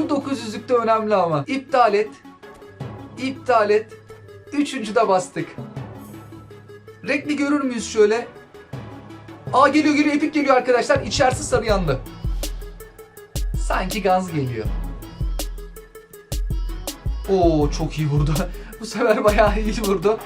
Şu 900'lük de önemli ama. İptal et. İptal et. Üçüncü de bastık. Renkli görür müyüz şöyle? Aa geliyor geliyor epik geliyor arkadaşlar. İçerisi sarı yandı. Sanki gaz geliyor. Oo çok iyi vurdu. Bu sefer bayağı iyi vurdu.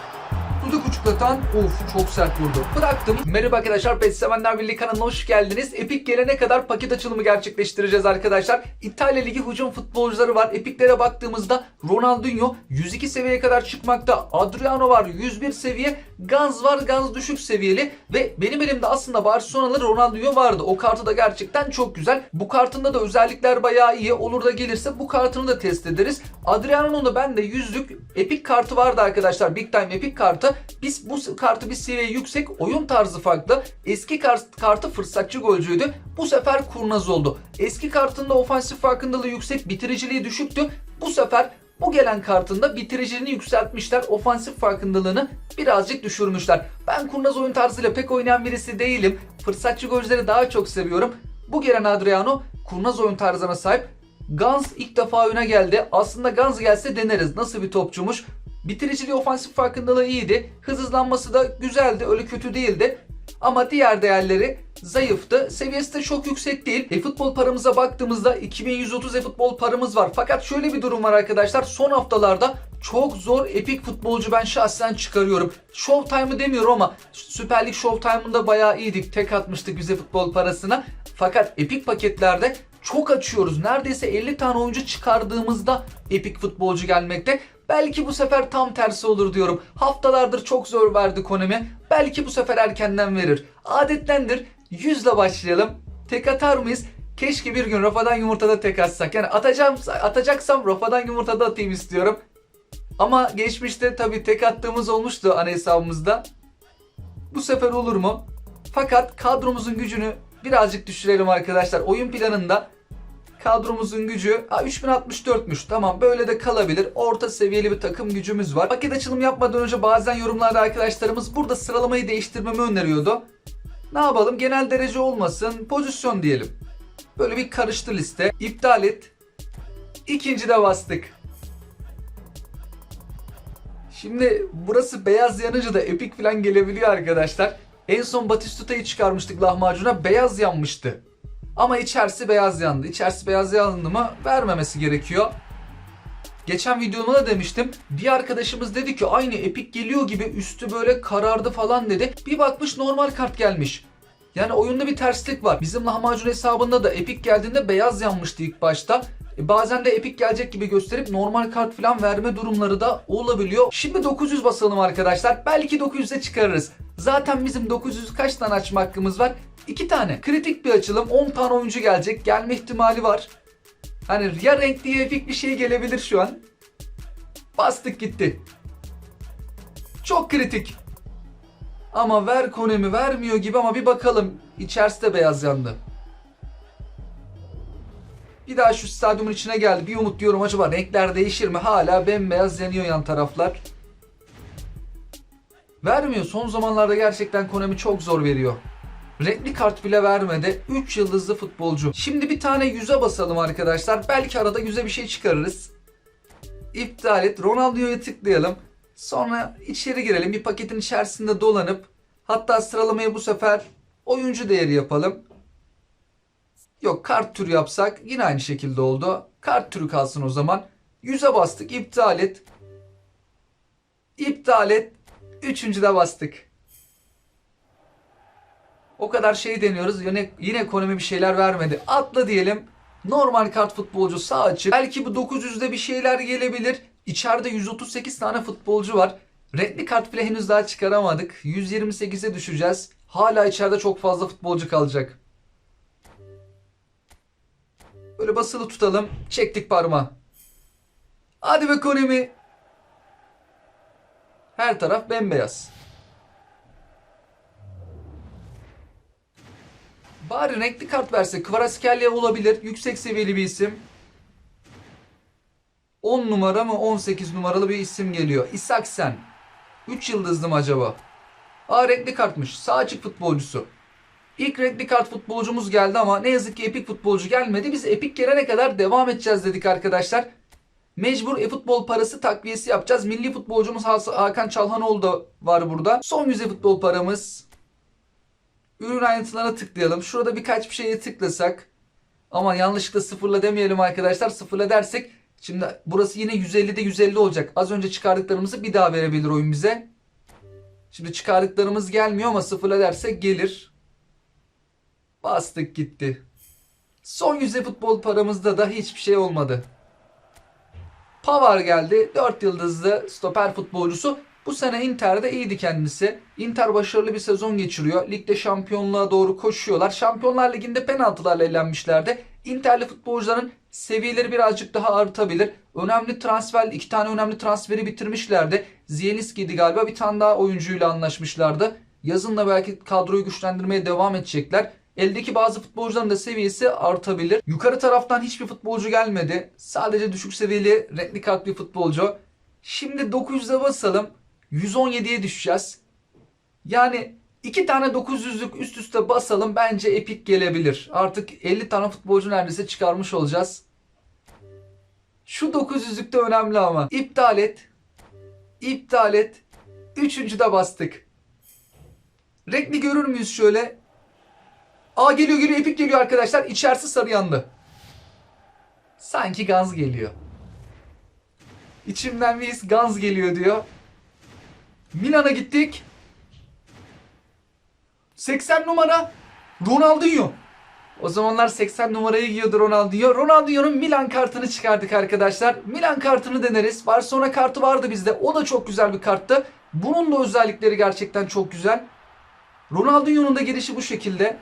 Dudak uçuklatan of çok sert vurdu. Bıraktım. Merhaba arkadaşlar Pet Sevenler Birliği kanalına hoş geldiniz. Epic gelene kadar paket açılımı gerçekleştireceğiz arkadaşlar. İtalya Ligi hücum futbolcuları var. Epic'lere baktığımızda Ronaldinho 102 seviyeye kadar çıkmakta. Adriano var 101 seviye. Gans var Gans düşük seviyeli. Ve benim elimde aslında Barcelona'lı Ronaldinho vardı. O kartı da gerçekten çok güzel. Bu kartında da özellikler bayağı iyi. Olur da gelirse bu kartını da test ederiz. Adriano'nun da bende yüzlük Epic kartı vardı arkadaşlar. Big Time Epic kartı. Biz bu kartı bir seviye yüksek. Oyun tarzı farklı. Eski kart, kartı fırsatçı golcüydü. Bu sefer kurnaz oldu. Eski kartında ofansif farkındalığı yüksek, bitiriciliği düşüktü. Bu sefer bu gelen kartında bitiriciliğini yükseltmişler. Ofansif farkındalığını birazcık düşürmüşler. Ben kurnaz oyun tarzıyla pek oynayan birisi değilim. Fırsatçı golcüleri daha çok seviyorum. Bu gelen Adriano kurnaz oyun tarzına sahip. Gans ilk defa öne geldi. Aslında Gans gelse deneriz. Nasıl bir topçumuş? Bitiriciliği ofansif farkındalığı iyiydi. Hız hızlanması da güzeldi. Öyle kötü değildi. Ama diğer değerleri zayıftı. Seviyesi de çok yüksek değil. E-futbol paramıza baktığımızda 2130 e-futbol paramız var. Fakat şöyle bir durum var arkadaşlar. Son haftalarda çok zor epik futbolcu ben şahsen çıkarıyorum. Showtime'ı demiyorum ama Süper Lig Showtime'ında bayağı iyiydik. Tek atmıştık bize futbol parasına. Fakat epik paketlerde çok açıyoruz. Neredeyse 50 tane oyuncu çıkardığımızda epik futbolcu gelmekte. Belki bu sefer tam tersi olur diyorum. Haftalardır çok zor verdi Konami. Belki bu sefer erkenden verir. Adettendir. 100 ile başlayalım. Tek atar mıyız? Keşke bir gün Rafa'dan yumurtada tek atsak. Yani atacağım, atacaksam Rafa'dan yumurtada atayım istiyorum. Ama geçmişte tabii tek attığımız olmuştu ana hesabımızda. Bu sefer olur mu? Fakat kadromuzun gücünü birazcık düşürelim arkadaşlar. Oyun planında kadromuzun gücü ha, 3064'müş. Tamam böyle de kalabilir. Orta seviyeli bir takım gücümüz var. Paket açılım yapmadan önce bazen yorumlarda arkadaşlarımız burada sıralamayı değiştirmemi öneriyordu. Ne yapalım? Genel derece olmasın. Pozisyon diyelim. Böyle bir karıştı liste. İptal et. İkinci de bastık. Şimdi burası beyaz yanınca da epik falan gelebiliyor arkadaşlar. En son Batistuta'yı çıkarmıştık lahmacuna beyaz yanmıştı. Ama içerisi beyaz yandı. İçerisi beyaz yandı mı vermemesi gerekiyor. Geçen videomda da demiştim. Bir arkadaşımız dedi ki aynı epik geliyor gibi üstü böyle karardı falan dedi. Bir bakmış normal kart gelmiş. Yani oyunda bir terslik var. Bizim lahmacun hesabında da epik geldiğinde beyaz yanmıştı ilk başta. E, bazen de epik gelecek gibi gösterip normal kart falan verme durumları da olabiliyor. Şimdi 900 basalım arkadaşlar. Belki 900'e çıkarırız. Zaten bizim 900 kaç tane açma hakkımız var? 2 tane. Kritik bir açılım. 10 tane oyuncu gelecek. Gelme ihtimali var. Hani ya renkli ya epik bir şey gelebilir şu an. Bastık gitti. Çok kritik. Ama ver Konemi vermiyor gibi ama bir bakalım. İçerisi de beyaz yandı. Bir daha şu stadyumun içine geldi. Bir umut diyorum acaba renkler değişir mi? Hala bembeyaz yanıyor yan taraflar. Vermiyor. Son zamanlarda gerçekten Konami çok zor veriyor. Renkli kart bile vermedi. 3 yıldızlı futbolcu. Şimdi bir tane yüze basalım arkadaşlar. Belki arada yüze bir şey çıkarırız. İptal et. Ronaldo'ya tıklayalım. Sonra içeri girelim. Bir paketin içerisinde dolanıp hatta sıralamayı bu sefer oyuncu değeri yapalım. Yok kart türü yapsak yine aynı şekilde oldu. Kart türü kalsın o zaman. Yüze bastık. iptal et. İptal et. Üçüncü de bastık. O kadar şey deniyoruz. Yine, yine ekonomi bir şeyler vermedi. Atla diyelim. Normal kart futbolcu sağ açık. Belki bu 900'de bir şeyler gelebilir. İçeride 138 tane futbolcu var. Renkli kart bile henüz daha çıkaramadık. 128'e düşeceğiz. Hala içeride çok fazla futbolcu kalacak. Böyle basılı tutalım. Çektik parmağı. Hadi be Konemi. Her taraf bembeyaz. Bari renkli kart verse. Kvaratskhelia olabilir. Yüksek seviyeli bir isim. 10 numara mı 18 numaralı bir isim geliyor. Isaksen. 3 yıldızlı mı acaba? Aa renkli kartmış. Sağ açık futbolcusu. İlk renkli kart futbolcumuz geldi ama ne yazık ki epik futbolcu gelmedi. Biz epik gelene kadar devam edeceğiz dedik arkadaşlar. Mecbur e-futbol parası takviyesi yapacağız. Milli futbolcumuz Hakan Çalhanoğlu da var burada. Son yüze futbol paramız. Ürün ayrıntılarına tıklayalım. Şurada birkaç bir şeye tıklasak. Ama yanlışlıkla sıfırla demeyelim arkadaşlar. Sıfırla dersek şimdi burası yine 150'de 150 olacak. Az önce çıkardıklarımızı bir daha verebilir oyun bize. Şimdi çıkardıklarımız gelmiyor ama sıfırla dersek gelir. Bastık gitti. Son yüze futbol paramızda da hiçbir şey olmadı. Pavar geldi. 4 yıldızlı stoper futbolcusu. Bu sene Inter'de iyiydi kendisi. Inter başarılı bir sezon geçiriyor. Ligde şampiyonluğa doğru koşuyorlar. Şampiyonlar Ligi'nde penaltılarla elenmişlerdi. Inter'li futbolcuların seviyeleri birazcık daha artabilir. Önemli transfer, iki tane önemli transferi bitirmişlerdi. Zielinski'ydi galiba. Bir tane daha oyuncuyla anlaşmışlardı. Yazın da belki kadroyu güçlendirmeye devam edecekler. Eldeki bazı futbolcuların da seviyesi artabilir. Yukarı taraftan hiçbir futbolcu gelmedi. Sadece düşük seviyeli renkli kart bir futbolcu. Şimdi 900'e basalım. 117'ye düşeceğiz. Yani iki tane 900'lük üst üste basalım bence epik gelebilir. Artık 50 tane futbolcu neredeyse çıkarmış olacağız. Şu 900'lük de önemli ama. İptal et. İptal et. Üçüncü de bastık. Renkli görür müyüz şöyle? Aa geliyor geliyor epik geliyor arkadaşlar. İçerisi sarı yandı. Sanki gaz geliyor. İçimden bir his gaz geliyor diyor. Milan'a gittik. 80 numara Ronaldinho. O zamanlar 80 numarayı giyiyordu Ronaldinho. Ronaldinho'nun Milan kartını çıkardık arkadaşlar. Milan kartını deneriz. Barcelona kartı vardı bizde. O da çok güzel bir karttı. Bunun da özellikleri gerçekten çok güzel. Ronaldinho'nun da gelişi bu şekilde.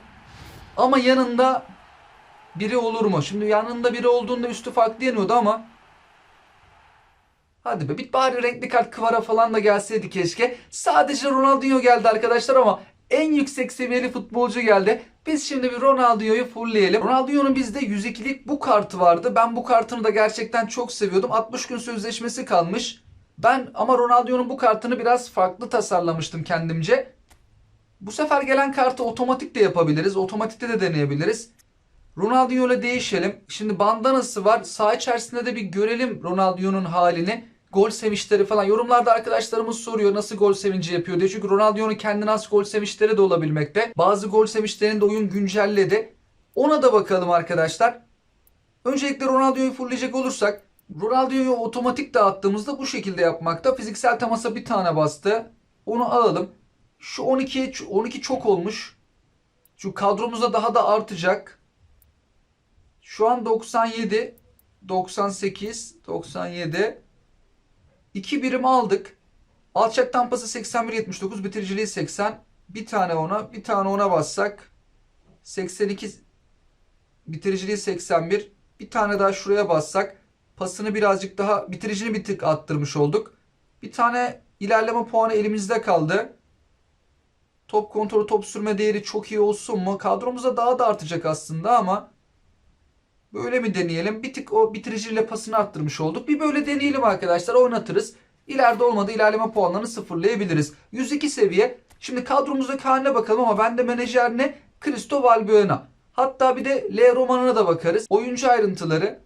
Ama yanında biri olur mu? Şimdi yanında biri olduğunda üstü farklı yanıyordu ama Hadi be bir bari renkli kart Kvara falan da gelseydi keşke. Sadece Ronaldinho geldi arkadaşlar ama en yüksek seviyeli futbolcu geldi. Biz şimdi bir Ronaldinho'yu fullleyelim. Ronaldinho'nun bizde 102'lik bu kartı vardı. Ben bu kartını da gerçekten çok seviyordum. 60 gün sözleşmesi kalmış. Ben ama Ronaldinho'nun bu kartını biraz farklı tasarlamıştım kendimce. Bu sefer gelen kartı otomatik de yapabiliriz. Otomatikte de deneyebiliriz. Ronaldinho ile değişelim. Şimdi bandanası var. Sağ içerisinde de bir görelim Ronaldinho'nun halini. Gol sevinçleri falan. Yorumlarda arkadaşlarımız soruyor nasıl gol sevinci yapıyor diye. Çünkü Ronaldinho'nun kendine has gol sevinçleri de olabilmekte. Bazı gol sevinçlerini de oyun güncelledi. Ona da bakalım arkadaşlar. Öncelikle Ronaldinho'yu fullleyecek olursak Ronaldinho'yu otomatik dağıttığımızda bu şekilde yapmakta. Fiziksel temasa bir tane bastı. Onu alalım. Şu 12 12 çok olmuş. Şu kadromuzda daha da artacak. Şu an 97, 98, 97. 2 birim aldık. Alçak tampası 81, 79, bitiriciliği 80. Bir tane ona, bir tane ona bassak. 82, bitiriciliği 81. Bir tane daha şuraya bassak. Pasını birazcık daha, bitiricini bir tık attırmış olduk. Bir tane ilerleme puanı elimizde kaldı. Top kontrolü, top sürme değeri çok iyi olsun mu? Kadromuzda daha da artacak aslında ama böyle mi deneyelim? Bir tık o bitiriciyle pasını arttırmış olduk. Bir böyle deneyelim arkadaşlar. Oynatırız. İleride olmadı ilerleme puanlarını sıfırlayabiliriz. 102 seviye. Şimdi kadromuzdaki haline bakalım ama bende menajer ne? Cristo Valbuena. Hatta bir de L romanına da bakarız. Oyuncu ayrıntıları.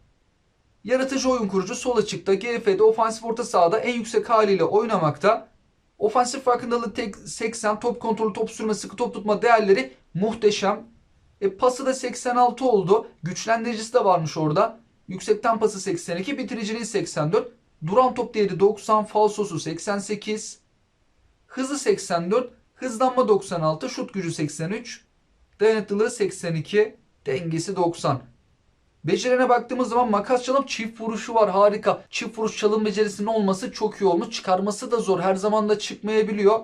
Yaratıcı oyun kurucu sol açıkta GF'de ofansif orta sahada en yüksek haliyle oynamakta. Ofansif farkındalığı tek 80, top kontrolü, top sürme, sıkı top tutma değerleri muhteşem. E, pası da 86 oldu. Güçlendiricisi de varmış orada. Yüksekten pası 82, bitiriciliği 84. Duran top değeri 90, falsosu 88. Hızı 84, hızlanma 96, şut gücü 83. Dayanıklılığı 82, dengesi 90. Becerilerine baktığımız zaman makas çalım çift vuruşu var harika. Çift vuruş çalım becerisinin olması çok iyi olmuş. Çıkarması da zor. Her zaman da çıkmayabiliyor.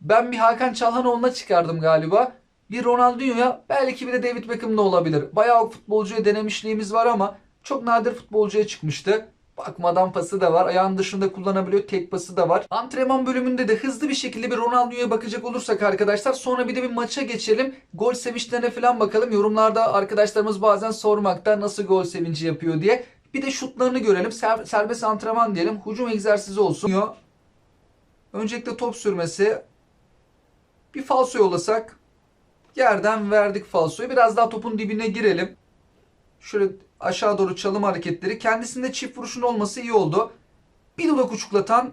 Ben bir Hakan Çalhanoğlu'na çıkardım galiba. Bir Ronaldinho'ya belki bir de David Beckham'da olabilir. Bayağı futbolcuya denemişliğimiz var ama çok nadir futbolcuya çıkmıştı. Bakmadan pası da var. Ayağın dışında kullanabiliyor. Tek pası da var. Antrenman bölümünde de hızlı bir şekilde bir Ronaldinho'ya bakacak olursak arkadaşlar. Sonra bir de bir maça geçelim. Gol sevinçlerine falan bakalım. Yorumlarda arkadaşlarımız bazen sormakta nasıl gol sevinci yapıyor diye. Bir de şutlarını görelim. Ser- serbest antrenman diyelim. Hücum egzersizi olsun. Öncelikle top sürmesi. Bir falso yollasak. Yerden verdik falsoyu. Biraz daha topun dibine girelim. Şöyle aşağı doğru çalım hareketleri. Kendisinde çift vuruşun olması iyi oldu. Bir dudak uçuklatan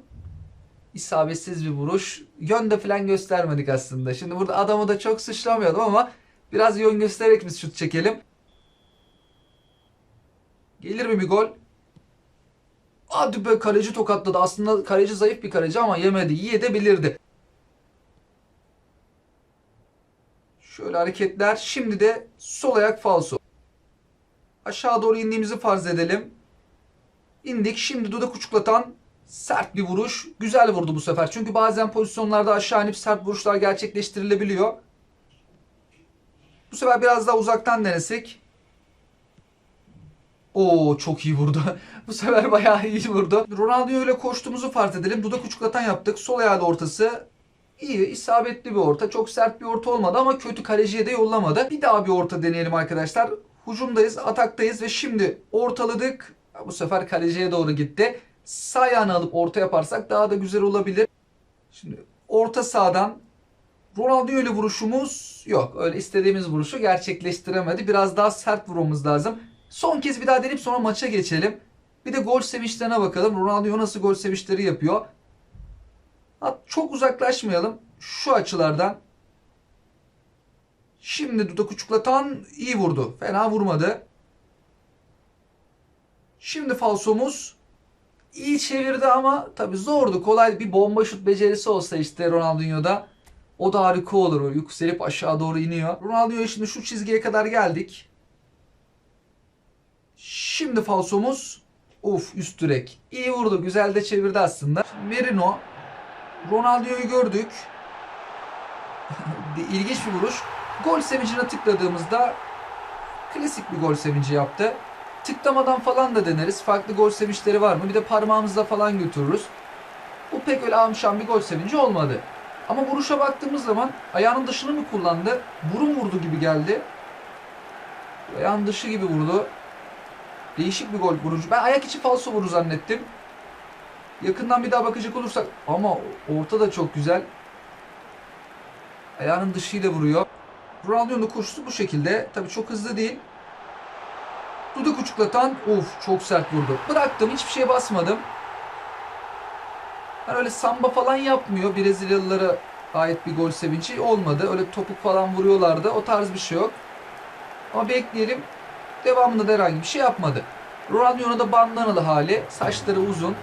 isabetsiz bir vuruş. Yön de falan göstermedik aslında. Şimdi burada adamı da çok suçlamayalım ama biraz yön göstererek biz şut çekelim. Gelir mi bir gol? Hadi be kaleci tokatladı. Aslında kaleci zayıf bir kaleci ama yemedi. Yiyebilirdi. Şöyle hareketler. Şimdi de sol ayak falso. Aşağı doğru indiğimizi farz edelim. İndik. Şimdi dudak uçuklatan sert bir vuruş. Güzel vurdu bu sefer. Çünkü bazen pozisyonlarda aşağı inip sert vuruşlar gerçekleştirilebiliyor. Bu sefer biraz daha uzaktan denesek. Oo çok iyi vurdu. bu sefer bayağı iyi vurdu. Ronaldo ile koştuğumuzu farz edelim. Dudak uçuklatan yaptık. Sol ayağı da ortası. İyi, isabetli bir orta. Çok sert bir orta olmadı ama kötü kaleciye de yollamadı. Bir daha bir orta deneyelim arkadaşlar. Hucumdayız, ataktayız ve şimdi ortaladık. Bu sefer kaleciye doğru gitti. Sağ ayağını alıp orta yaparsak daha da güzel olabilir. Şimdi orta sahadan Ronaldo ile vuruşumuz yok. Öyle istediğimiz vuruşu gerçekleştiremedi. Biraz daha sert vurmamız lazım. Son kez bir daha deneyip sonra maça geçelim. Bir de gol sevinçlerine bakalım. Ronaldo nasıl gol sevinçleri yapıyor. Çok uzaklaşmayalım. Şu açılardan. Şimdi dudak uçuklatan iyi vurdu. Fena vurmadı. Şimdi falsomuz iyi çevirdi ama tabi zordu. Kolay bir bomba şut becerisi olsa işte Ronaldinho'da o da harika olur. O yükselip aşağı doğru iniyor. Ronaldinho şimdi şu çizgiye kadar geldik. Şimdi falsomuz Uf üst direk. İyi vurdu. Güzel de çevirdi aslında. Merino Ronaldo'yu gördük. İlginç bir vuruş. Gol sevincine tıkladığımızda klasik bir gol sevinci yaptı. Tıklamadan falan da deneriz. Farklı gol sevinçleri var mı? Bir de parmağımızla falan götürürüz. Bu pek öyle amşan bir gol sevinci olmadı. Ama vuruşa baktığımız zaman ayağının dışını mı kullandı? Burun vurdu gibi geldi. Ayağın dışı gibi vurdu. Değişik bir gol vurucu. Ben ayak içi falso vuru zannettim. Yakından bir daha bakacak olursak ama orta da çok güzel. Ayağının dışıyla vuruyor. Ronaldo'nun koşusu bu şekilde. Tabii çok hızlı değil. Dudak uçuklatan of çok sert vurdu. Bıraktım hiçbir şeye basmadım. Yani öyle samba falan yapmıyor. Brezilyalılara ait bir gol sevinci olmadı. Öyle topuk falan vuruyorlardı. O tarz bir şey yok. Ama bekleyelim. Devamında da herhangi bir şey yapmadı. Ronaldinho'nun da bandanalı hali. Saçları uzun.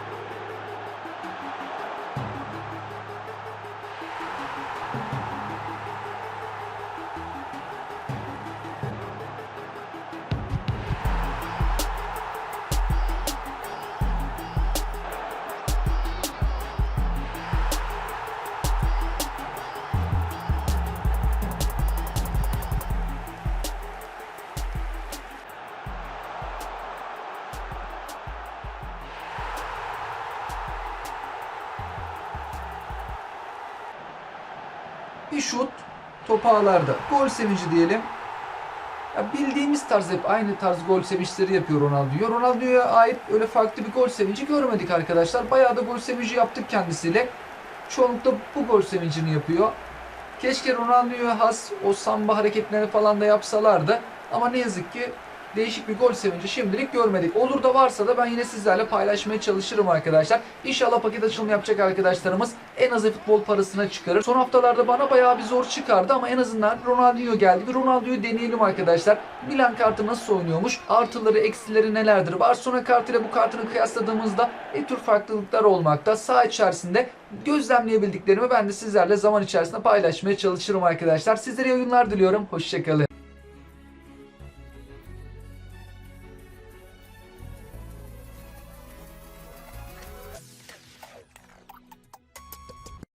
Topu. Gol sevinci diyelim. Ya bildiğimiz tarz hep aynı tarz gol sevinçleri yapıyor Ronaldo. Ronaldo'ya ait öyle farklı bir gol sevinci görmedik arkadaşlar. Bayağı da gol sevinci yaptık kendisiyle. Çoğunlukla bu gol sevincini yapıyor. Keşke Ronaldo'ya has o samba hareketlerini falan da yapsalardı. Ama ne yazık ki değişik bir gol sevinci şimdilik görmedik. Olur da varsa da ben yine sizlerle paylaşmaya çalışırım arkadaşlar. İnşallah paket açılımı yapacak arkadaşlarımız en az futbol parasına çıkarır. Son haftalarda bana bayağı bir zor çıkardı ama en azından Ronaldinho geldi. Bir Ronaldinho'yu deneyelim arkadaşlar. Milan kartı nasıl oynuyormuş? Artıları, eksileri nelerdir? Barcelona kartıyla bu kartını kıyasladığımızda ne tür farklılıklar olmakta? Sağ içerisinde gözlemleyebildiklerimi ben de sizlerle zaman içerisinde paylaşmaya çalışırım arkadaşlar. Sizlere iyi oyunlar diliyorum. Hoşçakalın.